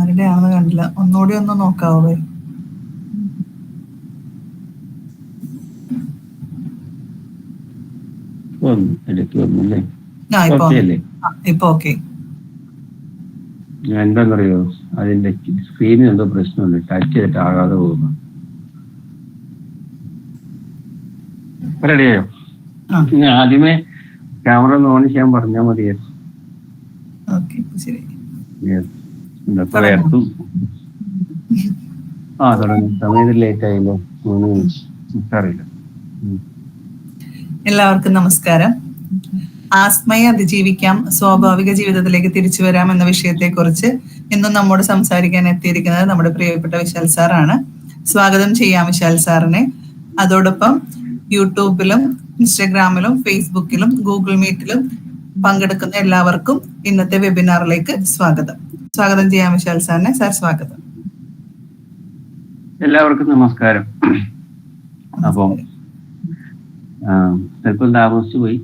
ആരുടെ ആണെന്ന് കണ്ടില്ല. ഒന്നുകൂടി ഒന്ന് നോക്കാവോ. ഇപ്പൊ ഓക്കെ. എന്താണെന്നറിയോ അതിന്റെ സ്ക്രീനിൽ എന്തോ പ്രശ്നമുണ്ട്. ടച്ച് ചെയ്തിട്ട് ആകാതെ പോകുന്നു. റെഡിയായോ? ആദ്യമേ ക്യാമറ ഓൺ ചെയ്യാൻ പറഞ്ഞാൽ മതിയായിരുന്നു ഓക്കെ ശരി. വേർത്തും ആ തുടങ്ങി. സമയത്ത് ലേറ്റ് ആയില്ലേ? മൂന്ന് മിനിറ്റ്. അറിയില്ല. എല്ലാവർക്കും നമസ്കാരം. ആസ്മയെ അതിജീവിക്കാം സ്വാഭാവിക ജീവിതത്തിലേക്ക് തിരിച്ചു വരാം എന്ന വിഷയത്തെ കുറിച്ച് ഇന്നും നമ്മോട് സംസാരിക്കാൻ എത്തിയിരിക്കുന്നത് നമ്മുടെ പ്രിയപ്പെട്ട വിശാൽ സാറാണ്. സ്വാഗതം ചെയ്യാം വിശാൽ സാറിനെ. അതോടൊപ്പം യൂട്യൂബിലും ഇൻസ്റ്റഗ്രാമിലും ഫേസ്ബുക്കിലും ഗൂഗിൾ മീറ്റിലും പങ്കെടുക്കുന്ന എല്ലാവർക്കും ഇന്നത്തെ വെബിനാറിലേക്ക് സ്വാഗതം. സ്വാഗതം ചെയ്യാം വിശാൽ സാറിനെ. സാർ സ്വാഗതം. എല്ലാവർക്കും നമസ്കാരം. അപ്പം ചിലപ്പോൾ താമസിച്ചു പോയി.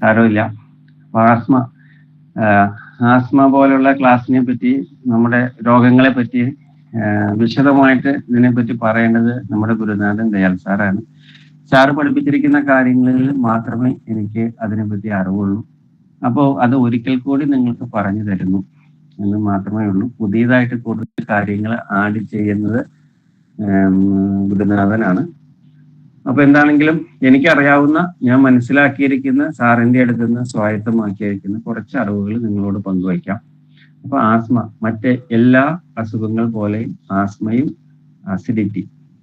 സാരമില്ല. ആസ്മ ആസ്മ പോലുള്ള ക്ലാസ്സിനെ പറ്റി നമ്മുടെ രോഗങ്ങളെ പറ്റി വിശദമായിട്ട് വിശദമായിട്ട് ഇതിനെപ്പറ്റി പറയേണ്ടത് നമ്മുടെ ഗുരുനാഥൻ ദയാൽ സാറാണ്. സാറ് പഠിപ്പിച്ചിരിക്കുന്ന കാര്യങ്ങളിൽ മാത്രമേ എനിക്ക് അതിനെപ്പറ്റി അറിവുള്ളൂ. അപ്പോൾ അത് ഒരിക്കൽ കൂടി നിങ്ങൾക്ക് പറഞ്ഞു തരുന്നു. എന്ന് മാത്രമേ ഉള്ളൂ. പുതിയതായിട്ട് കൂടുതൽ കാര്യങ്ങൾ ആഡ് ചെയ്യുന്നത് ബുദ്ധനാഥനാണ് അപ്പൊ എന്താണെങ്കിലും എനിക്കറിയാവുന്ന ഞാൻ മനസ്സിലാക്കിയിരിക്കുന്ന സാറിന്റെ അടുത്ത് നിന്ന് സ്വായത്തമാക്കിയിരിക്കുന്ന കുറച്ച് അറിവുകൾ നിങ്ങളോട് പങ്കുവയ്ക്കാം. അപ്പൊ ആസ്മ മറ്റ് എല്ലാ അസുഖങ്ങൾ പോലെയും ആസ്മയും അസിഡിറ്റി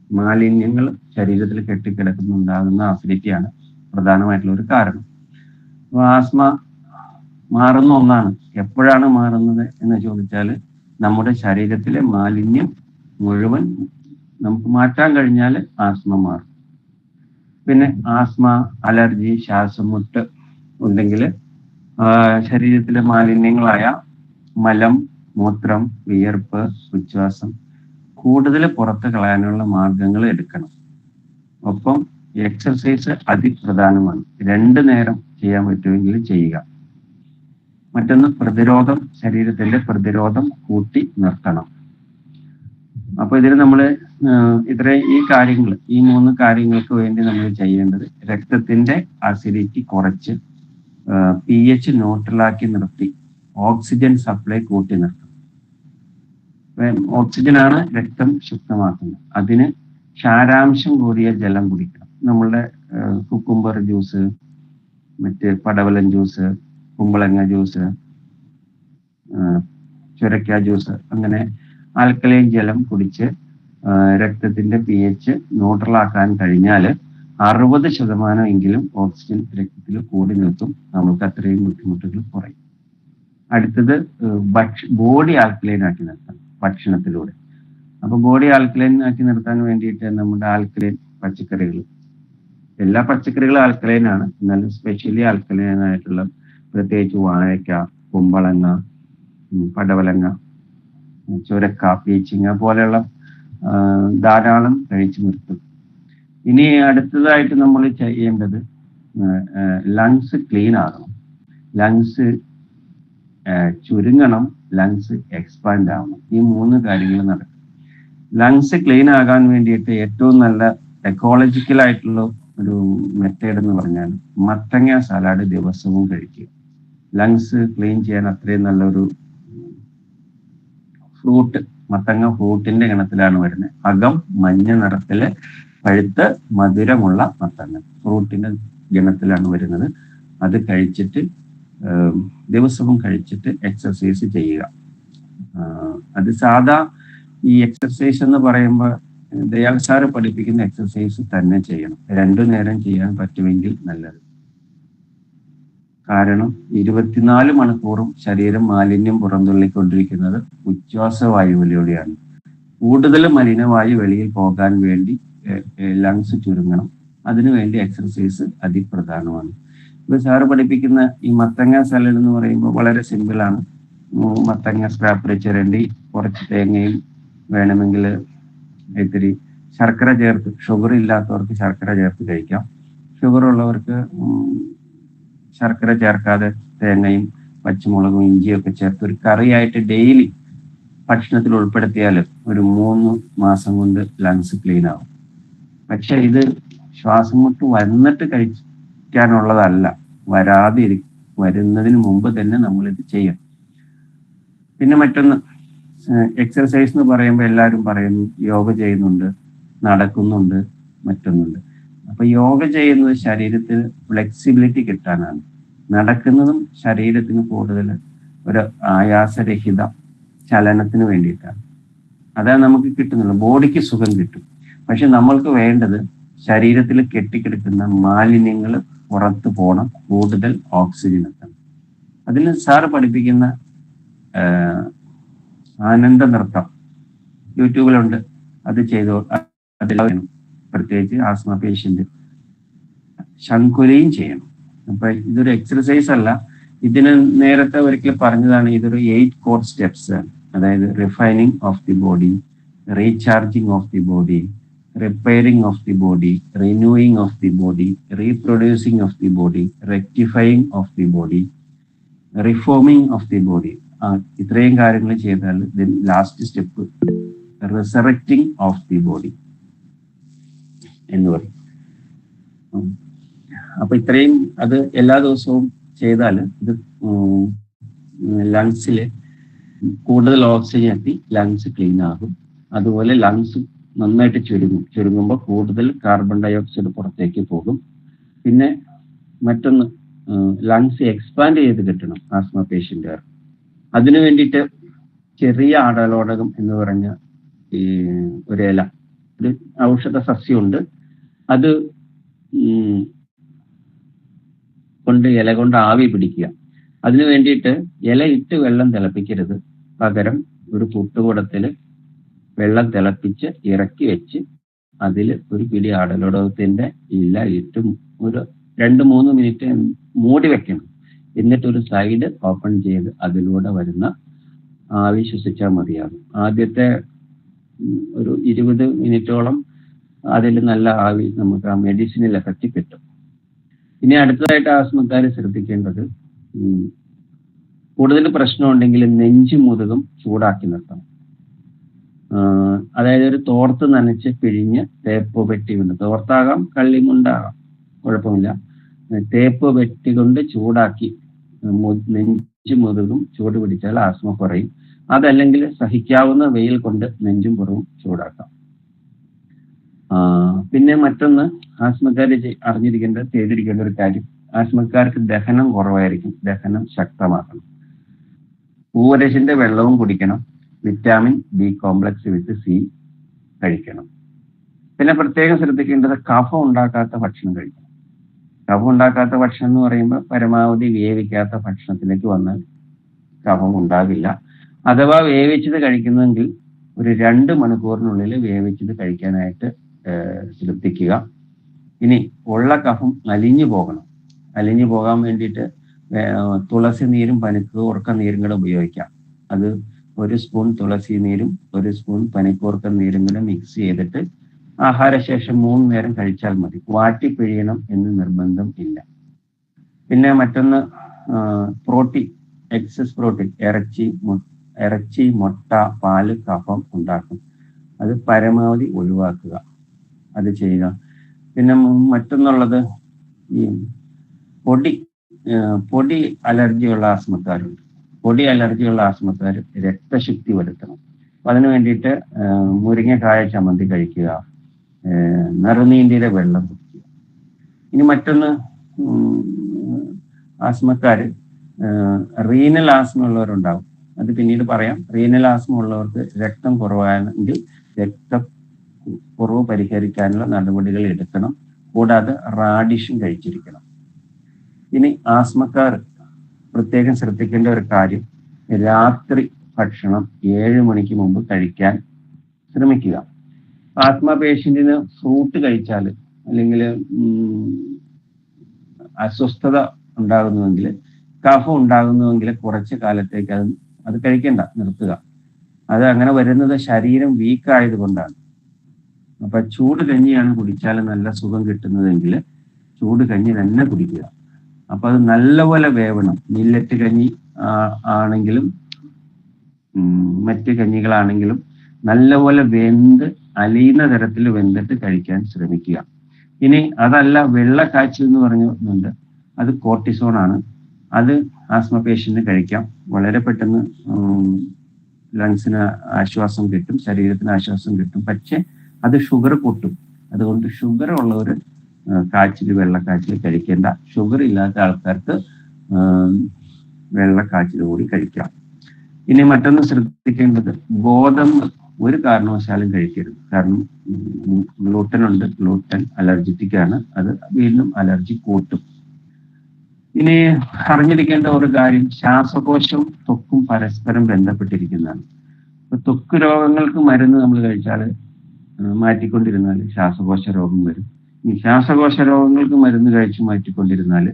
മാലിന്യങ്ങൾ ശരീരത്തിൽ കെട്ടിക്കിടക്കുന്നുണ്ടാകുന്ന അസിഡിറ്റിയാണ് പ്രധാനമായിട്ടുള്ള ഒരു കാരണം. അപ്പൊ ആസ്മ മാറുന്ന ഒന്നാണ്. എപ്പോഴാണ് മാറുന്നത് എന്ന് ചോദിച്ചാൽ നമ്മുടെ ശരീരത്തിലെ മാലിന്യം മുഴുവൻ നമുക്ക് മാറ്റാൻ കഴിഞ്ഞാൽ ആസ്മ മാറും. പിന്നെ ആസ്മ അലർജി ശ്വാസമുട്ട് ഉണ്ടെങ്കിൽ ശരീരത്തിലെ മാലിന്യങ്ങളായ മലം മൂത്രം വിയർപ്പ് ഉച്ഛ്വാസം കൂടുതൽ പുറത്ത് കളയാനുള്ള മാർഗങ്ങൾ എടുക്കണം. ഒപ്പം എക്സർസൈസ് അതിപ്രധാനമാണ്. രണ്ടു നേരം ചെയ്യാൻ പറ്റുമെങ്കിൽ ചെയ്യുക. മറ്റൊന്ന് പ്രതിരോധം ശരീരത്തിന്റെ പ്രതിരോധം കൂട്ടി നിർത്തണം. അപ്പൊ ഇതിന് നമ്മൾ ഇത്ര ഈ കാര്യങ്ങൾ ഈ മൂന്ന് കാര്യങ്ങൾക്ക് വേണ്ടി നമ്മൾ ചെയ്യേണ്ടത് രക്തത്തിന്റെ അസിഡിറ്റി കുറച്ച് പി എച്ച് ന്യൂട്രലാക്കി നിർത്തി ഓക്സിജൻ സപ്ലൈ കൂട്ടി നിർത്തണം. ഓക്സിജനാണ് രക്തം ശുദ്ധമാക്കുന്നത്. അതിന് ക്ഷാരാംശം കൂടിയ ജലം കുടിക്കണം. നമ്മളുടെ കുക്കുംബർ ജ്യൂസ് മറ്റ് പടവലൻ ജ്യൂസ് കുമ്പളങ്ങ ജ്യൂസ് ചുരക്ക ജ്യൂസ് അങ്ങനെ ആൽക്കലൈൻ ജലം കുടിച്ച് രക്തത്തിന്റെ പി എച്ച് ന്യൂട്രലാക്കാൻ കഴിഞ്ഞാൽ അറുപത് ശതമാനം എങ്കിലും ഓക്സിജൻ രക്തത്തിൽ കൂടി നിൽക്കും. നമുക്ക് അത്രയും ബുദ്ധിമുട്ടുകൾ കുറയും. അടുത്തത് ഭക്ഷ ബോഡി ആൽക്കലൈൻ ആക്കി നിർത്താം ഭക്ഷണത്തിലൂടെ. അപ്പൊ ബോഡി ആൽക്കലൈൻ ആക്കി നിർത്താൻ വേണ്ടിയിട്ട് നമ്മുടെ ആൽക്കലൈൻ പച്ചക്കറികൾ എല്ലാ പച്ചക്കറികളും ആൽക്കലൈൻ ആണ്. എന്നാലും സ്പെഷ്യലി ആൽക്കലൈൻ ആയിട്ടുള്ള പ്രത്യേകിച്ച് വാഴയ്ക്ക കുമ്പളങ്ങ പടവലങ്ങ ചുരക്ക പീച്ചിങ്ങ പോലെയുള്ള ധാരാളം കഴിച്ചു നിർത്തും. ഇനി അടുത്തതായിട്ട് നമ്മൾ ചെയ്യേണ്ടത് ലങ്സ് ക്ലീൻ ആകണം. ലങ്സ് ചുരുങ്ങണം ലങ്സ് എക്സ്പാൻഡ് ആവണം. ഈ മൂന്ന് കാര്യങ്ങൾ നടക്കും. ലങ്സ് ക്ലീൻ ആകാൻ വേണ്ടിയിട്ട് ഏറ്റവും നല്ല എക്കോളജിക്കൽ ആയിട്ടുള്ള ഒരു മെത്തേഡ് എന്ന് പറഞ്ഞാൽ മത്തങ്ങ സലാഡ് ദിവസവും കഴിക്കുക. ലങ്സ് ക്ലീൻ ചെയ്യാൻ അത്രയും നല്ലൊരു ഫ്രൂട്ട് മത്തങ്ങ ഫ്രൂട്ടിന്റെ ഗണത്തിലാണ് വരുന്നത്. അകം മഞ്ഞ നിറത്തിൽ പഴുത്ത് മധുരമുള്ള മത്തങ്ങ. ഫ്രൂട്ടിന്റെ ഗണത്തിലാണ് വരുന്നത്. അത് കഴിച്ചിട്ട് ദിവസവും കഴിച്ചിട്ട് എക്സസൈസ് ചെയ്യുക. അത് സാധാ ഈ എക്സസൈസ് എന്ന് പറയുമ്പോൾ ദയാൽ സാറ് പഠിപ്പിക്കുന്ന എക്സസൈസ് തന്നെ ചെയ്യണം. രണ്ടു നേരം ചെയ്യാൻ പറ്റുമെങ്കിൽ നല്ലത്. കാരണം ഇരുപത്തിനാല് മണിക്കൂറും ശരീരം മാലിന്യം പുറന്തള്ളിക്കൊണ്ടിരിക്കുന്നത് ഉച്ഛ്വാസവായുവിലൂടെയാണ് കൂടുതൽ മലിനവായു വെളിയിൽ പോകാൻ വേണ്ടി ലങ്സ് ചുരുങ്ങണം. അതിനുവേണ്ടി എക്സർസൈസ് അതിപ്രധാനമാണ്. ഇപ്പൊ സാറ് പഠിപ്പിക്കുന്ന ഈ മത്തങ്ങ സലഡ് എന്ന് പറയുമ്പോൾ വളരെ സിമ്പിൾ സിമ്പിളാണ് മത്തങ്ങ സ്ക്രാപ്പ് ചിരണ്ടി കുറച്ച് തേങ്ങയും വേണമെങ്കിൽ ഇത്തിരി ശർക്കര ചേർത്ത് ഷുഗർ ഇല്ലാത്തവർക്ക് ശർക്കര ചേർത്ത് കഴിക്കാം. ഷുഗർ ഉള്ളവർക്ക് ശർക്കര ചേർക്കാതെ തേങ്ങയും പച്ചമുളകും ഇഞ്ചിയും ഒക്കെ ചേർത്ത് ഒരു കറിയായിട്ട് ഡെയിലി ഭക്ഷണത്തിൽ ഉൾപ്പെടുത്തിയാൽ ഒരു മൂന്ന് മാസം കൊണ്ട് ലങ്സ് ക്ലീൻ ആവും. പക്ഷെ ഇത് ശ്വാസം മുട്ട് വന്നിട്ട് കഴിക്കാനുള്ളതല്ല. വരാതെ വരുന്നതിന് മുമ്പ് തന്നെ നമ്മൾ ഇത് ചെയ്യണം. പിന്നെ മറ്റൊന്ന് എക്സർസൈസ് എന്ന് പറയുമ്പോൾ എല്ലാവരും പറയുന്നു യോഗ ചെയ്യുന്നുണ്ട് നടക്കുന്നുണ്ട് മറ്റൊന്നുണ്ട് അപ്പൊ യോഗ ചെയ്യുന്നത് ശരീരത്തിൽ ഫ്ലെക്സിബിലിറ്റി കിട്ടാനാണ്. നടക്കുന്നതും ശരീരത്തിന് കൂടുതൽ ഒരു ആയാസരഹിത ചലനത്തിന് വേണ്ടിയിട്ടാണ്. അതാണ് നമുക്ക് കിട്ടുന്നുള്ളൂ. ബോഡിക്ക് സുഖം കിട്ടും. പക്ഷെ നമ്മൾക്ക് വേണ്ടത് ശരീരത്തിൽ കെട്ടിക്കിടക്കുന്ന മാലിന്യങ്ങൾ പുറത്തു പോകണം കൂടുതൽ ഓക്സിജൻ എത്തണം. അതിന് സാറ് പഠിപ്പിക്കുന്ന ആനന്ദ നൃത്തം യൂട്യൂബിലുണ്ട്. അത് ചെയ്തു അതിലെല്ലാവരും പ്രത്യേകിച്ച് ആസ്മ പേഷ്യന്റ് ശങ്കുലയും ചെയ്യണം. അപ്പൊ ഇതൊരു എക്സർസൈസ് അല്ല. ഇതിന് നേരത്തെ ഒരിക്കൽ പറഞ്ഞതാണ് ഇതൊരു എയ്റ്റ് കോർ സ്റ്റെപ്സ് അതായത് refining of the body recharging of the body repairing of the body renewing of the body reproducing of the body rectifying of the body reforming of the body ഇത്രയും കാര്യങ്ങൾ ചെയ്താൽ last step resurrecting of the body എന്ന് പറയും. അപ്പൊ ഇത്രയും അത് എല്ലാ ദിവസവും ചെയ്താൽ ഇത് ലങ്സിൽ കൂടുതൽ ഓക്സിജൻ എത്തി ലങ്സ് ക്ലീൻ ആകും. അതുപോലെ ലങ്സ് നന്നായിട്ട് ചുരുങ്ങും. ചുരുങ്ങുമ്പോൾ കൂടുതൽ കാർബൺ ഡൈ ഓക്സൈഡ് പുറത്തേക്ക് പോകും. പിന്നെ മറ്റൊന്ന് ലങ്സ് എക്സ്പാൻഡ് ചെയ്ത് കിട്ടണം ആസ്മ പേഷ്യന്റുകാർ അതിനു വേണ്ടിയിട്ട് ചെറിയ ആടലോടകം എന്ന് പറഞ്ഞ ഈ ഒരു ഇല. ഒരു ഔഷധ സസ്യമുണ്ട് അത് കൊണ്ട് ഇല കൊണ്ട് ആവി പിടിക്കുക. അതിനു വേണ്ടിയിട്ട് ഇല ഇട്ട് വെള്ളം തിളപ്പിക്കരുത്. പകരം ഒരു പുട്ടുകുടത്തിൽ വെള്ളം തിളപ്പിച്ച് ഇറക്കി വെച്ച് അതിൽ ഒരു പിടി ആടലോടകത്തിന്റെ ഇല ഇട്ട് ഒരു രണ്ട് മൂന്ന് മിനിറ്റ് മൂടി വെക്കണം. എന്നിട്ട് ഒരു സൈഡ് ഓപ്പൺ ചെയ്ത് അതിലൂടെ വരുന്ന ആവി ശ്വസിച്ചാൽ മതിയാകും. ആദ്യത്തെ ഒരു ഇരുപത് മിനിറ്റോളം അതിൽ നല്ല ആവി നമുക്ക് ആ മെഡിസിനിൽ എഫക്റ്റ് കിട്ടും. ഇനി അടുത്തതായിട്ട് ആസ്മക്കാർ ശ്രദ്ധിക്കേണ്ടത് കൂടുതൽ പ്രശ്നമുണ്ടെങ്കിൽ നെഞ്ചു മുതുകും ചൂടാക്കി നിർത്തണം. അതായത് ഒരു തോർത്ത് നനച്ച് പിഴിഞ്ഞ് തേപ്പ് വെട്ടി കൊണ്ട് തോർത്താകാം കള്ളിമുണ്ടാകാം കുഴപ്പമില്ല. തേപ്പ് വെട്ടി കൊണ്ട് ചൂടാക്കി നെഞ്ചു മുതുകും ചൂട് പിടിച്ചാൽ ആസ്മ കുറയും. അതല്ലെങ്കിൽ സഹിക്കാവുന്ന വെയിൽ കൊണ്ട് നെഞ്ചും പുറവും ചൂടാക്കാം. പിന്നെ മറ്റൊന്ന് ആസ്മക്കാർ അറിഞ്ഞിരിക്കേണ്ട ചെയ്തിരിക്കേണ്ട ഒരു കാര്യം. ആസ്മക്കാർക്ക് ദഹനം കുറവായിരിക്കും. ദഹനം ശക്തമാക്കണം. പൂവരശിന്റെ വെള്ളവും കുടിക്കണം. Vitamin B complex with C കഴിക്കണം. പിന്നെ പ്രത്യേകം ശ്രദ്ധിക്കേണ്ടത് കഫം ഉണ്ടാക്കാത്ത ഭക്ഷണം കഴിക്കണം. കഫം ഉണ്ടാക്കാത്ത ഭക്ഷണം എന്ന് പറയുമ്പോൾ പരമാവധി വേവിക്കാത്ത ഭക്ഷണത്തിലേക്ക് വന്നാൽ കഫം ഉണ്ടാകില്ല അഥവാ വേവിച്ചത് കഴിക്കുന്നെങ്കിൽ ഒരു രണ്ട് മണിക്കൂറിനുള്ളിൽ വേവിച്ചത് കഴിക്കാനായിട്ട് ശ്രദ്ധിക്കുക. ഇനി ഉള്ള കഫം അലിഞ്ഞു പോകണം. അലിഞ്ഞു പോകാൻ വേണ്ടിയിട്ട് തുളസി നീരും പനിക്കൂർക്ക നീരും കൂടെ ഉപയോഗിക്കാം. അത് ഒരു സ്പൂൺ തുളസി നീരും ഒരു സ്പൂൺ പനിക്കൂർക്ക നീരും കൂടെ മിക്സ് ചെയ്തിട്ട് ആഹാരശേഷം മൂന്ന് നേരം കഴിച്ചാൽ മതി. വാട്ടി പിഴിയണം എന്ന് നിർബന്ധം ഇല്ല. പിന്നെ മറ്റൊന്ന് പ്രോട്ടീൻ എക്സസ് പ്രോട്ടീൻ ഇറച്ചി ഇറച്ചി മുട്ട പാൽ കഫം ഉണ്ടാക്കും. അത് പരമാവധി ഒഴിവാക്കുക. അത് ചെയ്യുക. പിന്നെ മറ്റൊന്നുള്ളത് ഈ പൊടി പൊടി അലർജിയുള്ള ആസ്മക്കാരുണ്ട്. പൊടി അലർജിയുള്ള ആസ്മക്കാർ രക്തശുദ്ധി വരുത്തണം. അപ്പൊ അതിനു വേണ്ടിയിട്ട് മുരിങ്ങക്കായ ചമ്മന്തി കഴിക്കുക നറുനീന്തിയുടെ വെള്ളം കുടിക്കുക. ഇനി മറ്റൊന്ന് ആസ്മക്കാർ റീനൽ ആസ്മ ഉള്ളവരുണ്ടാവും. അത് പിന്നീട് പറയാം. റീനൽ ആസ്മ ഉള്ളവർക്ക് രക്തം കുറവാണെങ്കിൽ രക്ത കുറവ് പരിഹരിക്കാനുള്ള നടപടികൾ എടുക്കണം. കൂടാതെ റാഡിഷും കഴിച്ചിരിക്കണം. ഇനി ആസ്മക്കാർ പ്രത്യേകം ശ്രദ്ധിക്കേണ്ട ഒരു കാര്യം രാത്രി ഭക്ഷണം ഏഴ് മണിക്ക് മുമ്പ് കഴിക്കാൻ ശ്രമിക്കുക. ആസ്മ പേഷ്യന്റിന് ഫ്രൂട്ട് കഴിച്ചാൽ അല്ലെങ്കിൽ അസ്വസ്ഥത ഉണ്ടാകുന്നുവെങ്കിൽ കഫം ഉണ്ടാകുന്നുവെങ്കിൽ കുറച്ച് കാലത്തേക്ക് അത് അത് കഴിക്കണ്ട നിർത്തുക. അത് അങ്ങനെ വരുന്നത് ശരീരം വീക്ക് ആയതുകൊണ്ടാണ്. അപ്പൊ ചൂട് കഞ്ഞിയാണ് കുടിച്ചാൽ നല്ല സുഖം കിട്ടുന്നതെങ്കിൽ ചൂട് കഞ്ഞി തന്നെ കുടിക്കുക. അപ്പൊ അത് നല്ലപോലെ വേവണം. മില്ലറ്റ് കഞ്ഞി ആണെങ്കിലും മറ്റ് കഞ്ഞികളാണെങ്കിലും നല്ലപോലെ വെന്ത് അലിയുന്ന തരത്തിൽ വെന്തിട്ട് കഴിക്കാൻ ശ്രമിക്കുക. ഇനി അതല്ല വെള്ള കാച്ചിൽ എന്ന് പറഞ്ഞുണ്ട്. അത് കോർട്ടിസോൺ ആണ്. അത് ആസ്മ പേഷ്യന് കഴിക്കാം. വളരെ പെട്ടെന്ന് ലങ്സിന് ആശ്വാസം കിട്ടും. ശരീരത്തിന് ആശ്വാസം കിട്ടും. പക്ഷെ അത് ഷുഗർ കൂട്ടും. അതുകൊണ്ട് ഷുഗർ ഉള്ളവർ കാച്ചിൽ വെള്ളക്കാച്ചിൽ കഴിക്കേണ്ട. ഷുഗർ ഇല്ലാത്ത ആൾക്കാർക്ക് വെള്ളക്കാച്ചിൽ കൂടി കഴിക്കാം. ഇനി മറ്റൊന്ന് ശ്രദ്ധിക്കേണ്ടത് ഗോതമ്പ് ഒരു കാരണവശാലും കഴിക്കരുത്. കാരണം ഗ്ലൂട്ടൻ ഉണ്ട്. ഗ്ലൂട്ടൻ അലർജിറ്റിക് ആണ്. അത് വീണ്ടും അലർജി കൂട്ടും. ഇനി അറിഞ്ഞിരിക്കേണ്ട ഒരു കാര്യം ശ്വാസകോശവും തൊക്കും പരസ്പരം ബന്ധപ്പെട്ടിരിക്കുന്നതാണ്. ത്വക്ക് രോഗങ്ങൾക്ക് മരുന്ന് നമ്മൾ കഴിച്ചാൽ മാറ്റിക്കൊണ്ടിരുന്നാൽ ശ്വാസകോശ രോഗം വരും. ഈ ശ്വാസകോശ രോഗങ്ങൾക്ക് മരുന്ന് കഴിച്ച് മാറ്റിക്കൊണ്ടിരുന്നാൽ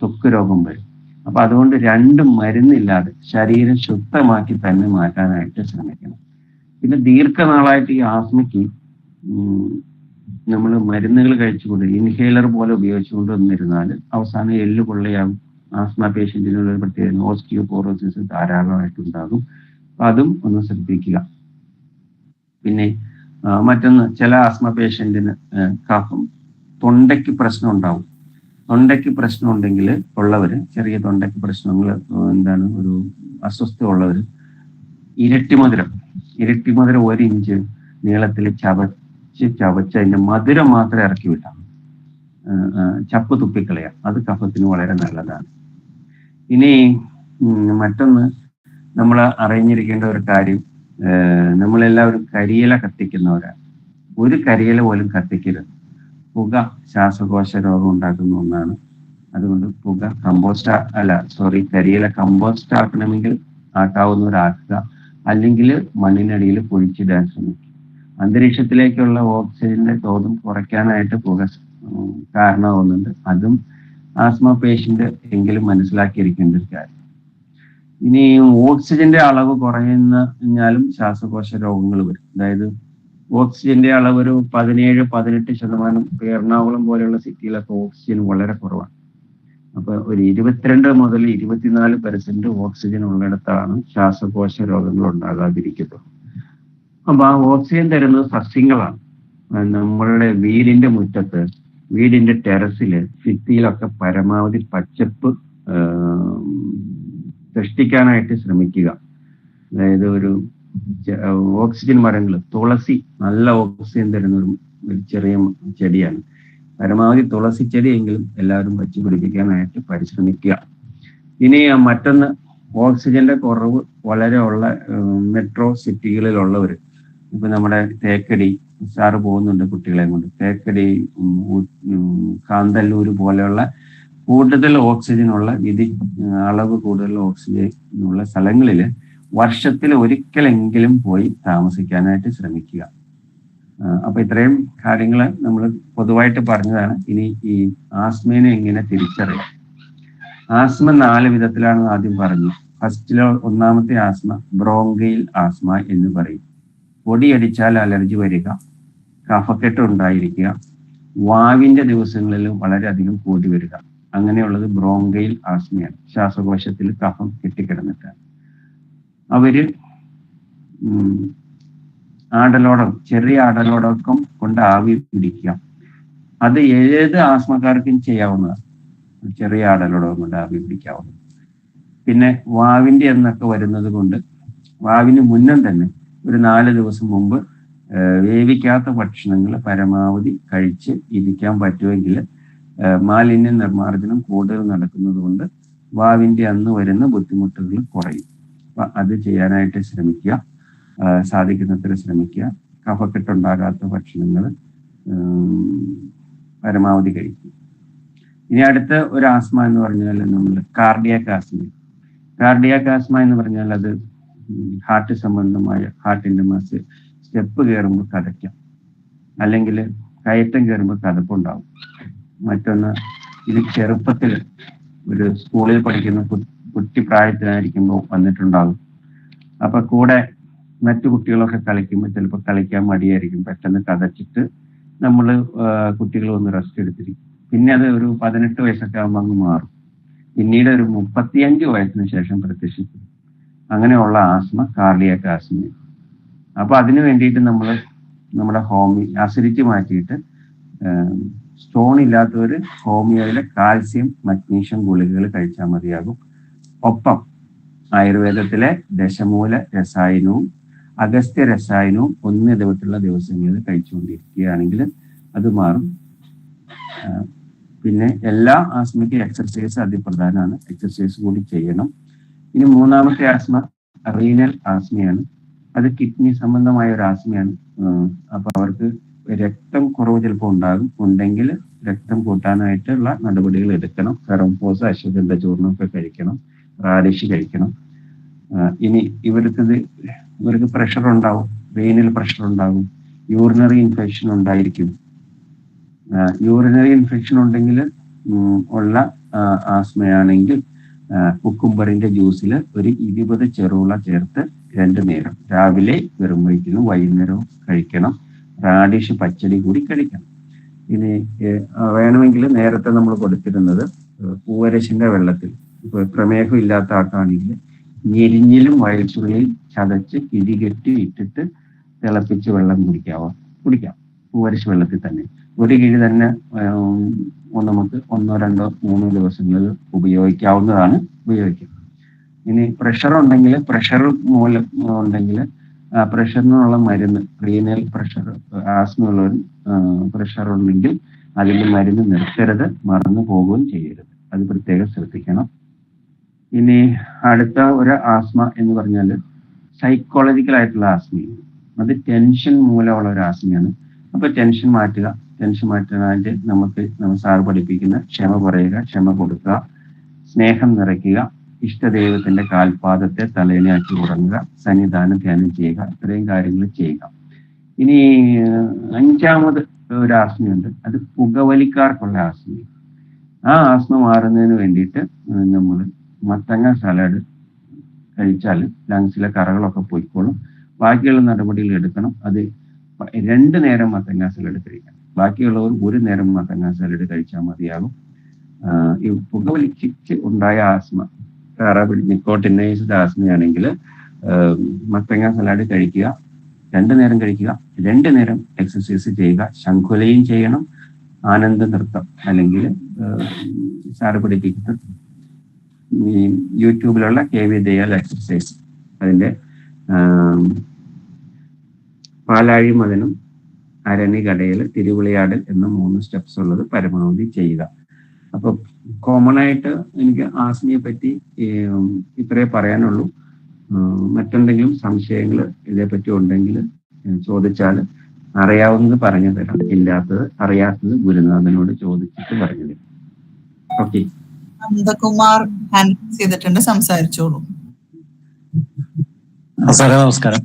ത്വക്ക് രോഗം വരും. അപ്പൊ അതുകൊണ്ട് രണ്ടും മരുന്നില്ലാതെ ശരീരം ശുദ്ധമാക്കി തന്നെ മാറ്റാനായിട്ട് ശ്രമിക്കണം. പിന്നെ ദീർഘനാളായിട്ട് ഈ ആസ്മയ്ക്ക് നമ്മൾ മരുന്നുകൾ കഴിച്ചുകൊണ്ട് ഇൻഹേലർ പോലെ ഉപയോഗിച്ചുകൊണ്ട് വന്നിരുന്നാൽ അവസാനം എല്ല് പൊള്ളയാകും. ആസ്മ പേഷ്യന്റിനുള്ള ഒരു പ്രത്യേക ഓസ്റ്റിയോപോറോസിസ് ധാരാളമായിട്ടുണ്ടാകും അപ്പൊ അതും ഒന്ന് ശ്രദ്ധിക്കുക. പിന്നെ മറ്റൊന്ന് ചില ആസ്മ പേഷ്യന്റിന് കഫം തൊണ്ടയ്ക്ക് പ്രശ്നം ഉണ്ടാവും. തൊണ്ടയ്ക്ക് പ്രശ്നം ഉണ്ടെങ്കിൽ ഉള്ളവർ ചെറിയ തൊണ്ടയ്ക്ക് പ്രശ്നങ്ങൾ എന്താണ് ഒരു അസ്വസ്ഥ ഉള്ളവര് ഇരട്ടിമധുരം ഇരട്ടിമധുരം ഒരു ഇഞ്ച് നീളത്തിൽ ചവച്ച് ചവച്ച് അതിന്റെ മധുരം മാത്രം ഇറക്കി വിട്ടാൽ ചപ്പ് തുപ്പിക്കളയാം. അത് കഫത്തിന് വളരെ നല്ലതാണ്. ഇനി മറ്റൊന്ന് നമ്മൾ അറിഞ്ഞിരിക്കേണ്ട ഒരു കാര്യം നമ്മളെല്ലാവരും കരിയില കത്തിക്കുന്നവരാണ്. ഒരു കരിയില പോലും കത്തിക്കരുത്. പുക ശ്വാസകോശ രോഗം ഉണ്ടാക്കുന്ന ഒന്നാണ്. അതുകൊണ്ട് പുക കമ്പോസ്റ്റ് അല്ല സോറി കരിയില കമ്പോസ്റ്റ് ആക്കണമെങ്കിൽ ആക്കാവുന്നവരാക്കുക. അല്ലെങ്കിൽ മണ്ണിനടിയിൽ പൊഴിച്ചിടാൻ ശ്രമിക്കുക. അന്തരീക്ഷത്തിലേക്കുള്ള ഓക്സിജന്റെ തോതും കുറയ്ക്കാനായിട്ട് പുക കാരണമാവുന്നുണ്ട്. അതും ആസ്മ പേഷ്യന്റ് എങ്കിലും മനസ്സിലാക്കിയിരിക്കേണ്ട ഒരു കാര്യം. ഇനി ഓക്സിജന്റെ അളവ് കുറയുന്ന കഴിഞ്ഞാലും ശ്വാസകോശ രോഗങ്ങൾ വരും. അതായത് ഓക്സിജന്റെ അളവ് ഒരു പതിനേഴ് പതിനെട്ട് ശതമാനം എറണാകുളം പോലെയുള്ള സിറ്റിയിലൊക്കെ ഓക്സിജൻ വളരെ കുറവാണ്. അപ്പൊ ഒരു ഇരുപത്തിരണ്ട് മുതൽ ഇരുപത്തിനാല് പെർസെന്റ് ഓക്സിജൻ ഉള്ളിടത്താണ് ശ്വാസകോശ രോഗങ്ങൾ ഉണ്ടാകാതിരിക്കുന്നത്. അപ്പൊ ആ ഓക്സിജൻ തരുന്നത് സസ്യങ്ങളാണ്. നമ്മളുടെ വീടിന്റെ മുറ്റത്ത് വീടിന്റെ ടെറസിൽ സിറ്റിയിലൊക്കെ പരമാവധി പച്ചപ്പ് സൃഷ്ടിക്കാനായിട്ട് ശ്രമിക്കുക. അതായത് ഒരു ഓക്സിജൻ മരങ്ങൾ തുളസി നല്ല ഓക്സിജൻ തരുന്ന ഒരു ചെറിയ ചെടിയാണ്. പരമാവധി തുളസി ചെടിയെങ്കിലും എല്ലാവരും വച്ചു പിടിപ്പിക്കാനായിട്ട് പരിശ്രമിക്കുക. ഇനി മറ്റൊന്ന് ഓക്സിജന്റെ കുറവ് വളരെ ഉള്ള മെട്രോ സിറ്റികളിലുള്ളവർ ഇപ്പൊ നമ്മുടെ തേക്കടി സാറ് പോകുന്നുണ്ട് കുട്ടികളെ കൊണ്ട്. തേക്കടി കാന്തല്ലൂർ പോലെയുള്ള കൂടുതൽ ഓക്സിജൻ ഉള്ള വിധി അളവ് കൂടുതൽ ഓക്സിജൻ ഉള്ള സ്ഥലങ്ങളിൽ വർഷത്തിൽ ഒരിക്കലെങ്കിലും പോയി താമസിക്കാനായിട്ട് ശ്രമിക്കുക. അപ്പൊ ഇത്രയും കാര്യങ്ങൾ നമ്മൾ പൊതുവായിട്ട് പറഞ്ഞതാണ്. ഇനി ഈ ആസ്മേനെ എങ്ങനെ തിരിച്ചറിയാം? ആസ്മ നാല് വിധത്തിലാണ് ആദ്യം പറഞ്ഞു. ഫസ്റ്റിലോ ഒന്നാമത്തെ ആസ്മ ബ്രോങ്കയിൽ ആസ്മ എന്ന് പറയും. പൊടിയടിച്ചാൽ അലർജി വരിക കഫക്കെട്ട് ഉണ്ടായിരിക്കുക വാവിന്റെ ദിവസങ്ങളിൽ വളരെയധികം കൂടി വരിക. അങ്ങനെയുള്ളത് ബ്രോങ്കയിൽ ആസ്മയാണ്. ശ്വാസകോശത്തിൽ കഫം കെട്ടിക്കിടന്നിട്ടാണ്. അവർ ആടലോടം ചെറിയ ആടലോടക്കം കൊണ്ട് ആവി പിടിക്കുക. അത് ഏത് ആസ്മക്കാർക്കും ചെയ്യാവുന്നതാണ്. ചെറിയ ആടലോടകം കൊണ്ട് ആവി പിടിക്കാവുന്നത് പിന്നെ വാവിന്റെ എന്നൊക്കെ വരുന്നത് കൊണ്ട് വാവിന് മുന്നം തന്നെ ഒരു നാല് ദിവസം മുമ്പ് വേവിക്കാത്ത ഭക്ഷണങ്ങൾ പരമാവധി കഴിച്ച് ഇരിക്കാൻ പറ്റുമെങ്കിൽ മാലിന്യ നിർമ്മാർജനം കൂടുതൽ നടക്കുന്നത് കൊണ്ട് വാവിന്റെ അന്ന് വരുന്ന ബുദ്ധിമുട്ടുകൾ കുറയും. അപ്പൊ അത് ചെയ്യാനായിട്ട് ശ്രമിക്കുക. സാധിക്കുന്നത്ര ശ്രമിക്കുക. കഫക്കെട്ടുണ്ടാകാത്ത ഭക്ഷണങ്ങൾ പരമാവധി കഴിക്കും ഇനി അടുത്ത ഒരു ആസ്മ എന്ന് പറഞ്ഞാൽ നമ്മൾ കാർഡിയാക് ആസ്മ. കാർഡിയാക് ആസ്മ എന്ന് പറഞ്ഞാൽ അത് ഹാർട്ട് സംബന്ധമായ ഹാർട്ടിന്റെ മസ് സ്റ്റെപ്പ് കയറുമ്പോൾ കഥയ്ക്കാം. അല്ലെങ്കിൽ കയറ്റം കയറുമ്പോൾ കഥപ്പുണ്ടാവും. മറ്റൊന്ന് ഇത് ചെറുപ്പത്തിൽ ഒരു സ്കൂളിൽ പഠിക്കുന്ന കുട്ടി പ്രായത്തിലായിരിക്കുമ്പോൾ വന്നിട്ടുണ്ടാകും. അപ്പൊ കൂടെ മറ്റു കുട്ടികളൊക്കെ കളിക്കുമ്പോൾ ചിലപ്പോൾ കളിക്കാൻ മടിയായിരിക്കും. പെട്ടെന്ന് കതച്ചിട്ട് നമ്മൾ കുട്ടികൾ ഒന്ന് റെസ്റ്റ് എടുത്തിരിക്കും. പിന്നെ അത് ഒരു പതിനെട്ട് വയസ്സൊക്കെ ആകുമ്പോൾ അങ്ങ് മാറും. പിന്നീട് ഒരു മുപ്പത്തിയഞ്ച് വയസ്സിന് ശേഷം പ്രത്യക്ഷപ്പെടും. അങ്ങനെയുള്ള ആസ്മ കാർഡിയാക് ആസ്മയാണ് അപ്പൊ അതിനു വേണ്ടിയിട്ട് നമ്മൾ നമ്മുടെ ഹോമി അസിഡിറ്റി മാറ്റിയിട്ട് സ്റ്റോൺ ഇല്ലാത്തവർ ഹോമിയോയിലെ കാൽസ്യം മഗ്നീഷ്യം ഗുളികകൾ കഴിച്ചാൽ മതിയാകും. ഒപ്പം ആയുർവേദത്തിലെ ദശമൂല രസായനവും അഗസ്ത്യ രസായനവും ഒന്ന് ഇടവിട്ടുള്ള ദിവസങ്ങളിൽ കഴിച്ചുകൊണ്ടിരിക്കുകയാണെങ്കിൽ അത് മാറും. പിന്നെ എല്ലാ ആസ്മയ്ക്കും എക്സർസൈസ് അതിപ്രധാനമാണ്. എക്സർസൈസ് കൂടി ചെയ്യണം. ഇനി മൂന്നാമത്തെ ആസ്മ റീനൽ ആസ്മയാണ്. അത് കിഡ്നി സംബന്ധമായ ഒരു ആസ്മയാണ്. അപ്പൊ അവർക്ക് രക്തം കുറവ് ചിലപ്പോൾ ഉണ്ടാകും. ഉണ്ടെങ്കിൽ രക്തം കൂട്ടാനായിട്ടുള്ള നടപടികൾ എടുക്കണം. കറംപോസ് അശ്വഗന്ധ ചൂർണം ഒക്കെ കഴിക്കണം. റാഡിഷ് കഴിക്കണം. ഇനി ഇവർക്ക് ഇവർക്ക് പ്രഷർ ഉണ്ടാവും. വെയിനിൽ പ്രഷർ ഉണ്ടാകും. യൂറിനറി ഇൻഫെക്ഷൻ ഉണ്ടായിരിക്കും. യൂറിനറി ഇൻഫെക്ഷൻ ഉണ്ടെങ്കിൽ ഉള്ള ആസ്മയാണെങ്കിൽ കുക്കുംബറിന്റെ ജ്യൂസിൽ ഒരു ഇരുപത് ചെറുള ചേർത്ത് രണ്ട് നേരം. രാവിലെ വെറും വൈകുന്നേരവും കഴിക്കണം. റാഡിഷ് പച്ചടി കൂടി കഴിക്കണം. ഇനി വേണമെങ്കിൽ നേരത്തെ നമ്മൾ കൊടുത്തിരുന്നത് പൂവരശിന്റെ വെള്ളത്തിൽ. പ്രമേഹം ഇല്ലാത്ത ആൾക്കാണെങ്കിൽ ഞെരിഞ്ഞിലും വയൽച്ചുള്ളിയിൽ ചതച്ച് കിഴികെട്ടി ഇട്ടിട്ട് തിളപ്പിച്ച് വെള്ളം കുടിക്കാവോ കുടിക്കാം. പൂവരശ് വെള്ളത്തിൽ തന്നെ. ഒരു കിഴി തന്നെ നമുക്ക് ഒന്നോ രണ്ടോ മൂന്നോ ദിവസങ്ങളിൽ ഉപയോഗിക്കാവുന്നതാണ് ഉപയോഗിക്കാം ഇനി പ്രഷർ ഉണ്ടെങ്കിൽ പ്രഷർ മൂലം ഉണ്ടെങ്കിൽ പ്രഷറിനുള്ള മരുന്ന് റീനൽ പ്രഷർ ആസ്മ ഉള്ളവർ പ്രഷർ ഉണ്ടെങ്കിൽ അതിന്റെ മരുന്ന് നിർത്തരുത് മറന്നു പോവുകയും ചെയ്യരുത്. അത് പ്രത്യേകം ശ്രദ്ധിക്കണം. ഇനി അടുത്ത ഒരു ആസ്മ എന്ന് പറഞ്ഞാൽ സൈക്കോളജിക്കൽ ആയിട്ടുള്ള ആസ്മയാണ്. അത് ടെൻഷൻ മൂലമുള്ള ഒരു ആസ്മയാണ്. അപ്പൊ ടെൻഷൻ മാറ്റുക. ടെൻഷൻ മാറ്റാനായിട്ട് നമുക്ക് നമ്മൾ സാറ് പഠിപ്പിക്കുന്ന ക്ഷമ പറയുക ക്ഷമ കൊടുക്കുക സ്നേഹം നിറയ്ക്കുക ഇഷ്ടദൈവത്തിന്റെ കാൽപാദത്തെ തലയിലാക്കി ഉറങ്ങുക സന്നിധാനം ധ്യാനം ചെയ്യുക ഇത്രയും കാര്യങ്ങൾ ചെയ്യുക. ഇനി അഞ്ചാമത് ഒരു ആസ്മയുണ്ട്. അത് പുകവലിക്കാർക്കുള്ള ആസ്മ. ആ ആസ്മ മാറുന്നതിന് വേണ്ടിയിട്ട് നമ്മൾ മത്തങ്ങ സലാഡ് കഴിച്ചാൽ ലങ്സിലെ കറകളൊക്കെ പോയിക്കോളും. ബാക്കിയുള്ള നടപടികൾ എടുക്കണം. അത് രണ്ടു നേരം മത്തങ്ങ സലാഡ് കഴിക്കണം. ബാക്കിയുള്ളവർ ഒരു നേരം മത്തങ്ങ സലാഡ് കഴിച്ചാൽ മതിയാകും. ഈ പുകവലിക്ക് ഉണ്ടായ ആസ്മ കാറാപിടി നിക്കോട്ടിനൈസ്ഡ് ആസ്മയാണെങ്കിൽ മത്തങ്ങ സലാഡ് കഴിക്കുക രണ്ടു നേരം കഴിക്കുക രണ്ടു നേരം എക്സസൈസ് ചെയ്യുക ശംഖുലയും ചെയ്യണം ആനന്ദ നൃത്തം. അല്ലെങ്കിൽ സാറ് പഠിപ്പിക്കുന്ന ഈ യൂട്യൂബിലുള്ള കെ വി ദയാൽ എക്സസൈസ് അതിന്റെ ആം, പാലാഴി മതനും അരണി കടയിൽ തിരുവിളിയാടൽ എന്ന മൂന്ന് സ്റ്റെപ്സ് ഉള്ളത് പരമാവധി ചെയ്യുക. അപ്പൊ കോമൺ ആയിട്ട് എനിക്ക് ആസ്മിയെ പറ്റി ഇത്രേ പറയാനുള്ളൂ. മറ്റെന്തെങ്കിലും സംശയങ്ങൾ ഇതേപ്പറ്റി ഉണ്ടെങ്കിൽ ചോദിച്ചാൽ അറിയാവുന്നത് പറഞ്ഞു തരാം. ഇല്ലാത്തത് അറിയാത്തത് ഗുരുനാഥനോട് ചോദിച്ചിട്ട് പറഞ്ഞു തരാം. ഓക്കെ. ഹാൻഡ് ചെയ്തിട്ടുണ്ട് സംസാരിച്ചോളൂ. സാറേ നമസ്കാരം.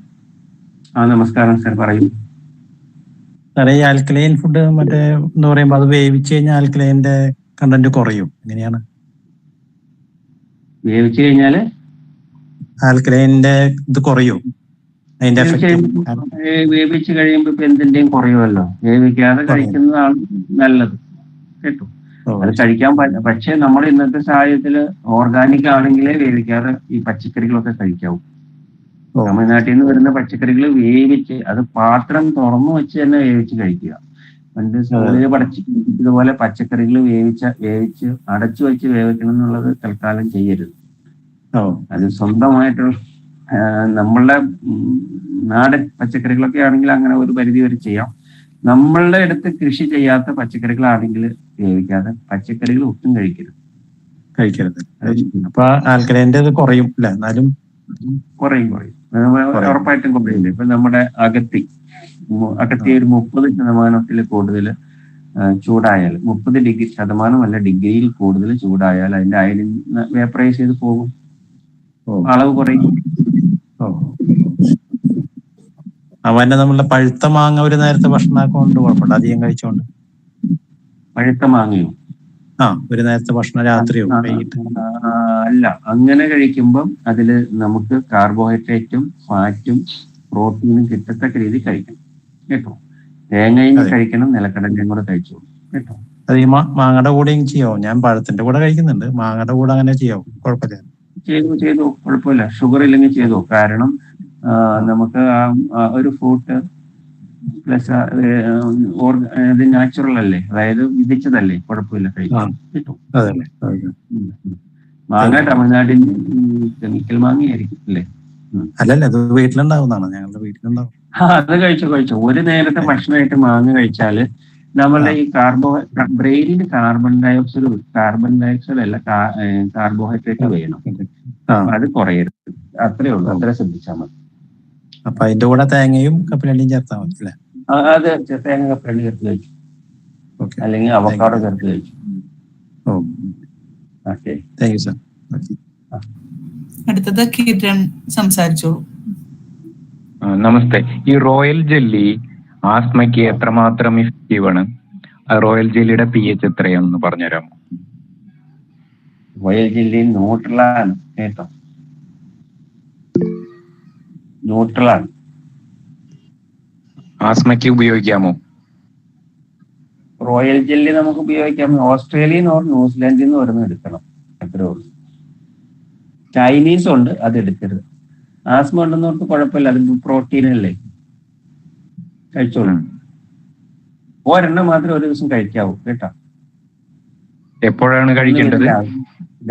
ആ നമസ്കാരം സാർ പറയൂ. സാറേ ഈ ആൽക്കലൈൻ ഫുഡ് മറ്റേ എന്താ പറയുമ്പോ അത് വേവിച്ച് കഴിഞ്ഞാൽ ആൽക്കലൈന്റെ കണ്ടന്റ് കുറയും. എങ്ങനെയാണ്? വേവിച്ചു കഴിഞ്ഞാൽ ആൽക്കലൈന്റെ ഇത് കുറയും. അതിന്റെ വേവിച്ച് കഴിയുമ്പോ- ഇപ്പൊ എന്തിന്റെയും കുറയുമല്ലോ. വേവിക്കാതെ കഴിക്കുന്നതാണ് നല്ലത്. കേട്ടോ. അത് കഴിക്കാൻ പക്ഷേ നമ്മുടെ ഇന്നത്തെ സാഹചര്യത്തിൽ ഓർഗാനിക് ആണെങ്കിലേ വേവിക്കാതെ ഈ പച്ചക്കറികളൊക്കെ കഴിക്കാവൂ. തമിഴ്നാട്ടിൽ നിന്ന് വരുന്ന പച്ചക്കറികൾ വേവിച്ച് അത് പാത്രം തുറന്നു വെച്ച് തന്നെ വേവിച്ച് കഴിക്കുക. പണ്ട് സ്കൂളിൽ പഠിച്ചിട്ട് ഇതുപോലെ പച്ചക്കറികൾ വേവിച്ച വേവിച്ച് അടച്ചു വെച്ച് വേവിക്കണം എന്നുള്ളത് തൽക്കാലം ചെയ്യരുത്. അത് സ്വന്തമായിട്ടുള്ള നമ്മളുടെ നാടൻ പച്ചക്കറികളൊക്കെ ആണെങ്കിൽ അങ്ങനെ ഒരു പരിധി വരെ ചെയ്യാം. നമ്മളുടെ അടുത്ത് കൃഷി ചെയ്യാത്ത പച്ചക്കറികളാണെങ്കിൽ വേവിക്കാതെ പച്ചക്കറികൾ ഒട്ടും കഴിക്കരുത്. കഴിക്കരുത്. അപ്പൊ ആൽക്കലൈന്റെ ഇത് കുറയും അല്ല? എന്നാലും കുറയും കുറയും. ഉറപ്പായിട്ടും കുറയില്ല ഇപ്പൊ നമ്മുടെ അകത്തി അകത്തി ഒരു മുപ്പത് ശതമാനത്തിൽ കൂടുതൽ ചൂടായാൽ മുപ്പത് ഡിഗ്രി ശതമാനം അല്ല ഡിഗ്രിയിൽ കൂടുതൽ ചൂടായാൽ അതിന്റെ അയലിൽ വേപ്പറൈസ് ചെയ്ത് പോകും. അളവ് കുറയും. ഓ. അവന്റെ നമ്മളുടെ പഴുത്ത മാങ്ങ ഒരു നേരത്തെ ഭക്ഷണമാക്കൊണ്ട് കുഴപ്പമില്ല അധികം കഴിച്ചോണ്ട്. പഴുത്ത മാങ്ങയോ? ആ ഒരു നേരത്തെ ഭക്ഷണം രാത്രിയോ വൈകിട്ട്. അല്ല അങ്ങനെ കഴിക്കുമ്പം അതിൽ നമുക്ക് കാർബോഹൈഡ്രേറ്റും ഫാറ്റും പ്രോട്ടീനും കിട്ടത്തക്ക രീതി കഴിക്കണം കേട്ടോ? തേങ്ങയും. കഴിക്കണം നിലക്കടലയും കൂടെ കഴിച്ചോളൂ കേട്ടോ? അത് ഈ മാങ്ങയുടെ കൂടെയും ചെയ്യാവോ ഞാൻ പഴത്തിന്റെ കൂടെ കഴിക്കുന്നുണ്ട്. മാങ്ങയുടെ കൂടെ അങ്ങനെ ചെയ്യാവോ കുഴപ്പമില്ല. ചെയ്തു ചെയ്തു. കുഴപ്പമില്ല. ഷുഗർ ഇല്ലെങ്കിൽ ചെയ്തു. കാരണം നമുക്ക് ഒരു ഫ്രൂട്ട് പ്ലസ് ഇത് നാച്ചുറൽ അല്ലേ? അതായത് വിധിച്ചതല്ലേ? കുഴപ്പമില്ല. കഴിക്കാം. കിട്ടും. മാങ്ങ തമിഴ്നാട്ടിൽ കെമിക്കൽ മാങ്ങയായിരിക്കും അല്ലേ? അല്ലല്ല അത് വീട്ടിലുണ്ടാവുന്നതാണ്. ഞങ്ങളുടെ വീട്ടിലുണ്ടാവും. അത് കഴിച്ചു കഴിച്ചു. ഒരു നേരത്തെ ഭക്ഷണമായിട്ട് മാങ്ങ കഴിച്ചാൽ നമ്മളുടെ ഈ കാർബോ ബ്രെയിനിന് കാർബൺ ഡയോക്സൈഡ് കാർബൺ ഡയോക്സൈഡ് അല്ല കാർബോഹൈഡ്രേറ്റ് വേണം. അത്. കുറയരുത്. അത്രേ ഉള്ളൂ. അത്ര ശ്രദ്ധിച്ചാൽ മതി. അപ്പൊ അതിന്റെ കൂടെ തേങ്ങയും കപ്പലണ്ടിയും ചേർത്താൽ മതി അല്ലേ? അത് തേങ്ങ കപ്പലണ്ടി ചേർത്ത് കഴിച്ചു അല്ലെങ്കിൽ അവക്കാടോ ചേർത്ത് കഴിച്ചു ഓക്കെ. Thank you sir. അടുത്തത് കിരൺ സംസാരിച്ചോളൂ. നമസ്തേ. ഈ റോയൽ ജെല്ലി ആസ്മയ്ക്ക് എത്രമാത്രം ഇഫക്റ്റീവ് ആണ് റോയൽ ജെല്ലിയുടെ പി എച്ച് എത്രയാണെന്ന് പറഞ്ഞുതരാമോ? റോയൽ ജെല്ലി ന്യൂട്രലാണ് കേട്ടോ. ന്യൂട്രലാണ്. ആസ്മയ്ക്ക് ഉപയോഗിക്കാമോ? റോയൽ ജെല്ലി നമുക്ക് ഉപയോഗിക്കാം. ഓസ്ട്രേലിയൻ ഓർ ന്യൂസിലാൻഡിൽ നിന്ന് വരുന്ന എടുക്കണം. എത്ര ഉള്ളൂ. ചൈനീസ് ഉണ്ട് അത് എടുക്കരുത്. ആസ്മ ഉണ്ടെന്നവർക്ക് കുഴപ്പമില്ല അത് പ്രോട്ടീൻ അല്ലേ? കഴിച്ചോളൂ. ഒരെണ്ണം മാത്രമേ ഒരു ദിവസം കഴിക്കാവൂ കേട്ടോ. എപ്പോഴാണ് കഴിക്കേണ്ടത്?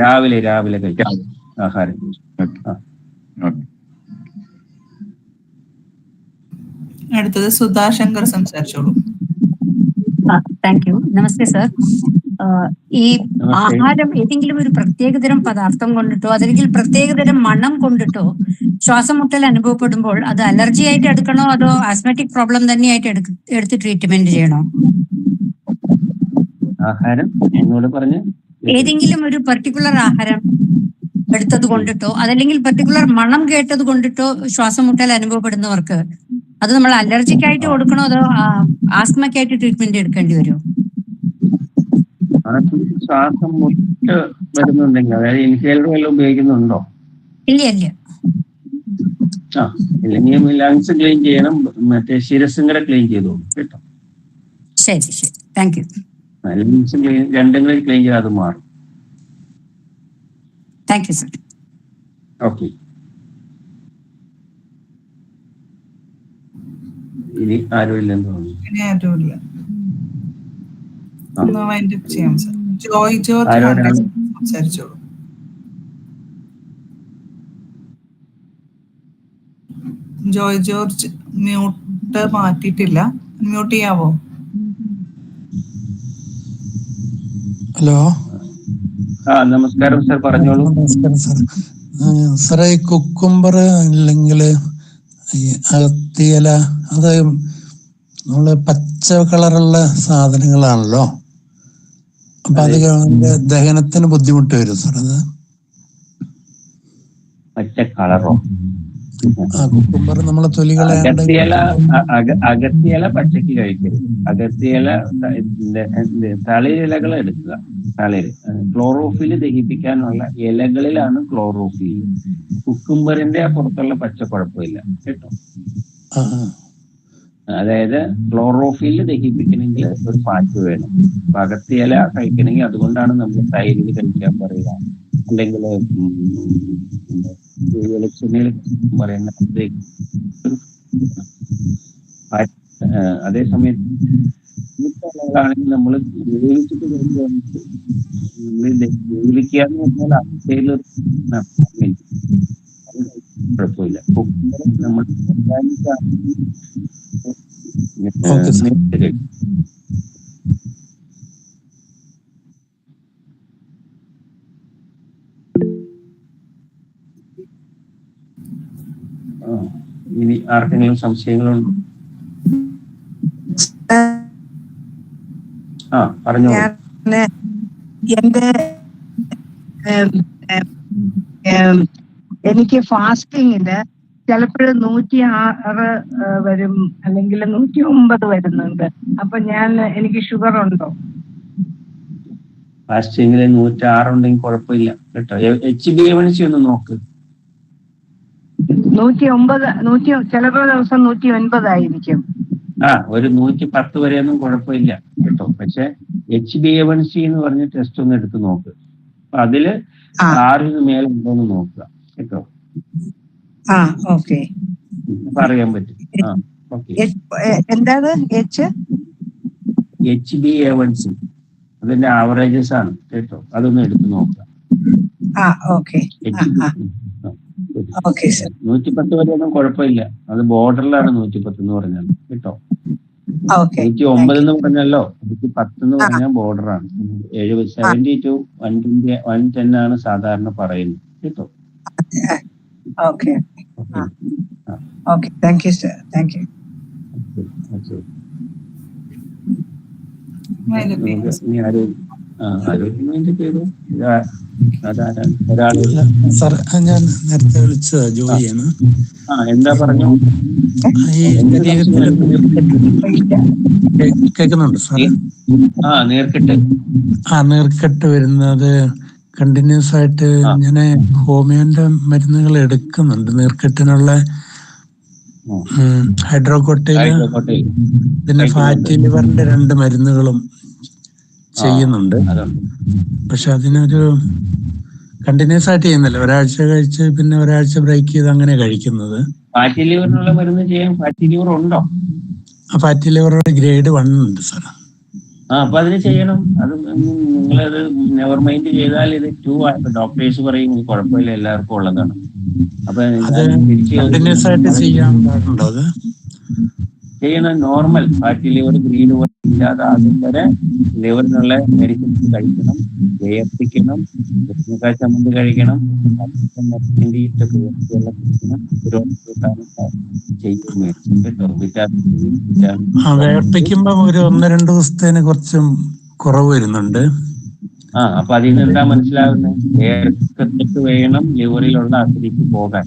രാവിലെ രാവിലെ കഴിക്കാം. ആഹാരം അടുത്തത് സുധാശങ്കർ സംസാരിച്ചോളൂ. താങ്ക് യു നമസ്തേ സർ ഈ ആഹാരം ഏതെങ്കിലും ഒരു പ്രത്യേകതരം പദാർത്ഥം കൊണ്ടിട്ടോ അതല്ലെങ്കിൽ പ്രത്യേകതരം മണം കൊണ്ടിട്ടോ ശ്വാസം മുട്ടൽ അനുഭവപ്പെടുമ്പോൾ അത് അലർജി ആയിട്ട് എടുക്കണോ അതോ ആസ്മറ്റിക് പ്രോബ്ലം തന്നെയായിട്ട് എടുക്ക- എടുത്ത് ട്രീറ്റ്മെന്റ് ചെയ്യണോ? ആഹാരം എന്നോട് പറഞ്ഞു ഏതെങ്കിലും ഒരു പെർട്ടിക്കുലർ ആഹാരം എടുത്തത് കൊണ്ടിട്ടോ അതല്ലെങ്കിൽ പെർട്ടിക്കുലർ മണം കേട്ടത് കൊണ്ടിട്ടോ ശ്വാസം മുട്ടൽ അനുഭവപ്പെടുന്നവർക്ക് അത് നമ്മൾ അലർജിക് ആയിട്ട് കൊടുക്കണോ അതോ ആസ്മക്കായിട്ട് ട്രീറ്റ്മെന്റ് എടുക്കേണ്ടി വരുമോ ശ്വാസം മുട്ട് വരുന്നുണ്ടെങ്കിൽ അതായത് ഇൻഹേലർ വല്ലതും ഉപയോഗിക്കുന്നുണ്ടോ? ഇല്ല ഇല്ല. ആ ഇല്ലെങ്കിൽ ലങ്സ് ക്ലീൻ ചെയ്യണം മറ്റേ ശിരസും കൂടെ ക്ലീൻ ചെയ്തോളൂ കേട്ടോ. ശരി ശരി. താങ്ക് യു ലങ്സ് ക്ലീൻ രണ്ടും കൂടെ ക്ലീൻ ചെയ്താൽ അത് മാറും. താങ്ക് യു സർ ഓക്കെ ഇനി ആരും ഇല്ലെന്ന് തോന്നുന്നു. ഇനി ആരുമില്ല ആ. വൈൻഡ് അപ്പ് ചെയ്യാം സർ ജോയ് ജോർജ്? സംസാരിച്ചോളൂ. ജോയ് ജോർജ് മ്യൂട്ട് മാറ്റിയിട്ടില്ല. മ്യൂട്ട് ചെയ്യാവോ? ഹലോ? ആ നമസ്കാരം സർ പറഞ്ഞോളൂ. നമസ്കാരം സാർ. സാറേ കുക്കുംബർ അല്ലെങ്കിൽ അകത്തിയല അത് നമ്മൾ പച്ച കളറുള്ള സാധനങ്ങളാണല്ലോ. അപ്പൊ അത് ദഹനത്തിന് ബുദ്ധിമുട്ട് വരും സാർ അത്. പച്ച കളറോ? കുക്കുംബർ നമ്മളെ തൊലികളെ അകത്തിയല പച്ചക്ക് കഴിക്കരുത്. അകത്തിയല തളിരിലകൾ എടുക്കുക. തളിര്. ക്ലോറോഫിൽ ദഹിപ്പിക്കാനുള്ള ഇലകളിലാണ് ക്ലോറോഫിൽ കുക്കുംബറിന്റെ പുറത്തുള്ള പച്ച കുഴപ്പമില്ല. കേട്ടോ. അതായത് ക്ലോറോഫിൽ ദഹിപ്പിക്കണമെങ്കിൽ ഒരു പാച്ച് വേണം. പകത്തിയില കഴിക്കണമെങ്കിൽ അതുകൊണ്ടാണ് നമ്മൾ തൈരിൽ കഴിക്കാൻ പറയുക. അല്ലെങ്കിൽ വെളിച്ചെണ്ണയിൽ പറയുന്ന ഇത് അതേ സമയത്ത് ആണെങ്കിൽ നമ്മൾ വേവിച്ചിട്ട് വേവിക്കുക എന്ന് പറഞ്ഞാൽ കുഴപ്പമില്ല. നമ്മൾ ഇനി ആർക്കെങ്കിലും സംശയങ്ങളുണ്ടോ? ആ പറഞ്ഞു എന്റെ എനിക്ക് ഫാസ്റ്റിങ്ങിൽ ചിലപ്പോഴും നൂറ്റി ആറ് വരും അല്ലെങ്കിൽ നൂറ്റി ഒമ്പത് വരുന്നുണ്ട്. അപ്പൊ ഞാൻ എനിക്ക് ഷുഗർ ഉണ്ടോ? ഫാസ്റ്റിംഗിൽ ഉണ്ടെങ്കിൽ കുഴപ്പമില്ല കേട്ടോ. എച്ച് ബി എ ഒന്ന് നോക്ക്. നൂറ്റി ഒമ്പത് നൂറ്റി ചിലപ്പോ ദിവസം നൂറ്റി ഒൻപതായിരിക്കും ആ ഒരു നൂറ്റി പത്ത് വരെയൊന്നും കുഴപ്പമില്ല കേട്ടോ. പക്ഷെ H B A one C എന്ന് പറഞ്ഞ ടെസ്റ്റ് ഒന്ന് എടുത്ത് നോക്ക്. അപ്പൊ അതിൽ ആറിന് ആറിന് മേലുണ്ടോന്ന് നോക്കുക. കേട്ടോ? ആ ഓക്കെ. പറയാൻ പറ്റും. എന്താണ് H H B A one C അതിന്റെ ആവറേജസ് ആണ് കേട്ടോ? അതൊന്ന് എടുത്ത് പത്ത് സർ. നൂറ്റിപ്പത്ത് വരെ ഒന്നും കുഴപ്പമില്ല. അത് ബോർഡറിലാണ് നൂറ്റിപ്പത്ത് എന്ന് പറഞ്ഞത് കേട്ടോ? നൂറ്റി ഒമ്പത് എന്ന് പറഞ്ഞല്ലോ? നൂറ്റി പത്ത് എന്ന് പറഞ്ഞാൽ ബോർഡറാണ് എഴുപത് seventy two one twenty one ten ആണ് സാധാരണ പറയുന്നത് കേട്ടോ? Okay okay thank you sir thank you sir ഞാൻ നേരത്തെ വിളിച്ചത് ജോലിയാണ്. ആ എന്താ പറഞ്ഞു? കേൾക്കുന്നുണ്ട് സാർ ആ നേർക്കെട്ട്. ആ നേർക്കെട്ട് വരുന്നത് കണ്ടിന്യൂസ് ആയിട്ട്. ഞാൻ ഹോമിയോന്റെ മരുന്നുകൾ എടുക്കുന്നുണ്ട്. നീർക്കെട്ടിനുള്ള. ഹൈഡ്രോകോട്ടയിൽ. പിന്നെ. ഫാറ്റി ലിവറിന്റെ രണ്ട് മരുന്നുകളും ചെയ്യുന്നുണ്ട്. പക്ഷെ അതിനൊരു കണ്ടിന്യൂസ് ആയിട്ട് ചെയ്യുന്നില്ല. ഒരാഴ്ച കഴിച്ച് പിന്നെ ഒരാഴ്ച ബ്രേക്ക് ചെയ്ത് അങ്ങനെ കഴിക്കുന്നത്. ഫാറ്റി ലിവറിനുള്ള മരുന്ന് ചെയ്യാൻ ഫാറ്റി ലിവർ ഉണ്ടോ? ആ ഫാറ്റി ലിവറുടെ ഗ്രേഡ് വൺ ഉണ്ട് സാർ ആ അപ്പൊ അതിന് ചെയ്യണം. അത് നിങ്ങളത് നെവർ മൈൻഡ് ചെയ്താൽ ഇത് ടു ഡോക്ടേഴ്സ് പറയും ഇത് കുഴപ്പമില്ല എല്ലാവർക്കും ഉള്ളതാണ്. അപ്പൊ ചെയ്യണം. Normal fatty liver green liver ഇല്ലാതാകും വരെ ലിവറിനുള്ള മെഡിസിൻസ് കഴിക്കണം വേർപ്പിക്കണം രത്നക്കാ ചമ്മന്തി കഴിക്കണം വെള്ളം കുടിക്കണം ചെയ്യും വിറ്റാമിൻ വേർപ്പിക്കുമ്പോ ഒരു ഒന്ന് രണ്ട് ദിവസത്തേന് കുറച്ചും കുറവ് വരുന്നുണ്ട്. ആ അപ്പൊ അതിൽ നിന്ന് എന്താ മനസ്സിലാവുന്നത് വേർക്കത്തിട്ട് വേണം ലിവറിലുള്ള അസിഡിറ്റി പോകാൻ.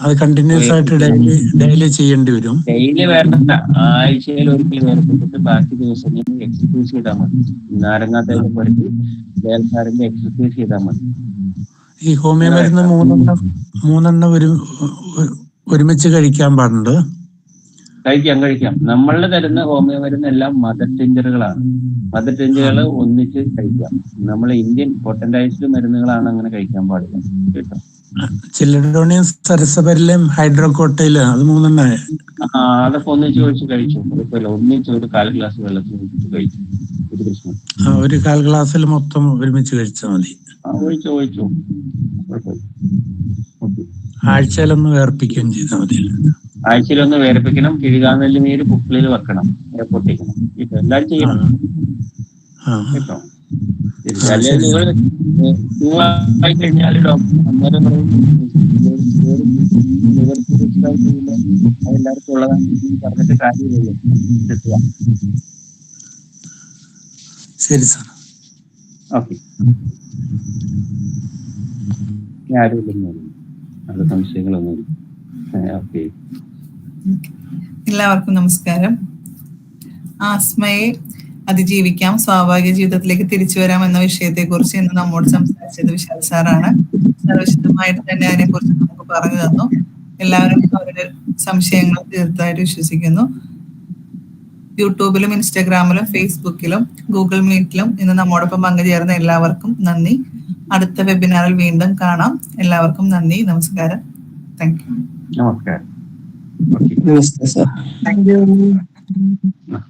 അത് കണ്ടിന്യൂസ് ആയിട്ട് ഡെയിലി ഡെയിലി ചെയ്യേണ്ടി വരും. ഡെയിലി വേണ്ട. ആഴ്ചയിൽ ഒരിക്കൽ വേർപ്പെട്ടിട്ട് ബാക്കി ദിവസങ്ങളിൽ എക്സസൈസ് ചെയ്താൽ മതി. നാരങ്ങാത്തേക്ക് പഠിച്ച് വേൽക്കാരന്റെ എക്സസൈസ് ചെയ്താൽ മതി. ഈ ഹോമിയോ മരുന്ന് മൂന്നെണ്ണം മൂന്നെണ്ണം ഒരു ഒരു- ഒരുമിച്ച് കഴിക്കാൻ പാടുണ്ട്. കഴിക്കാം കഴിക്കാം. നമ്മളിൽ തരുന്ന ഹോമിയോ മരുന്ന് എല്ലാം മദർ ടെഞ്ചറുകളാണ് മദർ ടെഞ്ചറുകൾ ഒന്നിച്ച് കഴിക്കാം. നമ്മൾ ഇന്ത്യൻ പൊട്ടന്റൈസ്ഡ് മരുന്നുകളാണ് അങ്ങനെ കഴിക്കാൻ പാടില്ല. കേട്ടോ? ചില്ലഡോണിയം സരസപരിലും ഹൈഡ്രോകോട്ടയിൽ അത് മൂന്നെണ്ണ. അതൊക്കെ ഒന്നിച്ച് ഒഴിച്ച് കഴിച്ചു. ഒന്നിച്ച് ഒരു കാൽ ഗ്ലാസ് വെള്ളത്തിൽ ഒഴിച്ച് കഴിച്ചു. ഒരു കാൽ ഗ്ലാസ്സിൽ മൊത്തം ഒരുമിച്ച് കഴിച്ചാൽ മതി. ആഴ്ചയിലൊന്ന് വേർപ്പിക്കുകയും ചെയ്താൽ മതി. ആഴ്ചയിലൊന്ന് വേർപ്പിക്കണം. കിഴികാന്നല്ലി നീര് കുപ്പിളിൽ വെക്കണം പൊട്ടിക്കണം ഇതെല്ലാം ചെയ്യണം. കേട്ടോ? ശരി. ആ, അല്ലെങ്കിൽ ശരി. നിങ്ങൾ ആയി കഴിഞ്ഞാൽ ഡോക്ടർ അന്നേരം പറയും ലിവർ അതെല്ലാവർക്കും ഉള്ളതാണ് പറഞ്ഞിട്ട് കാര്യമില്ലല്ലോ കിട്ടുക ശരി സാർ ഓക്കെ ആരുമില്ലെന്ന് അത് സംശയങ്ങളൊന്നും ഓക്കെ എല്ലാവർക്കും നമസ്കാരം ആസ്മയെ അതിജീവിക്കാം സ്വാഭാവിക ജീവിതത്തിലേക്ക് തിരിച്ചു വരാം എന്ന വിഷയത്തെ കുറിച്ച് ഇന്ന് നമ്മോട് സംസാരിച്ചത് വിശാൽ സാറാണ്. സാർ വിശദമായിട്ട് തന്നെ അതിനെ കുറിച്ച് നമുക്ക് പറഞ്ഞു തന്നു. എല്ലാവരും അവരുടെ സംശയങ്ങൾ തീർത്തായിട്ട് വിശ്വസിക്കുന്നു. യൂട്യൂബിലും ഇൻസ്റ്റാഗ്രാമിലും ഫേസ്ബുക്കിലും ഗൂഗിൾ മീറ്റിലും ഇന്ന് നമ്മോടൊപ്പം പങ്കുചേർന്ന എല്ലാവർക്കും നന്ദി. അടുത്ത വെബിനാറിൽ വീണ്ടും കാണാം. എല്ലാവർക്കും നന്ദി. നമസ്കാരം. താങ്ക് യു നമസ്കാരം. താങ്ക് നമസ്തേ സാർ ആ.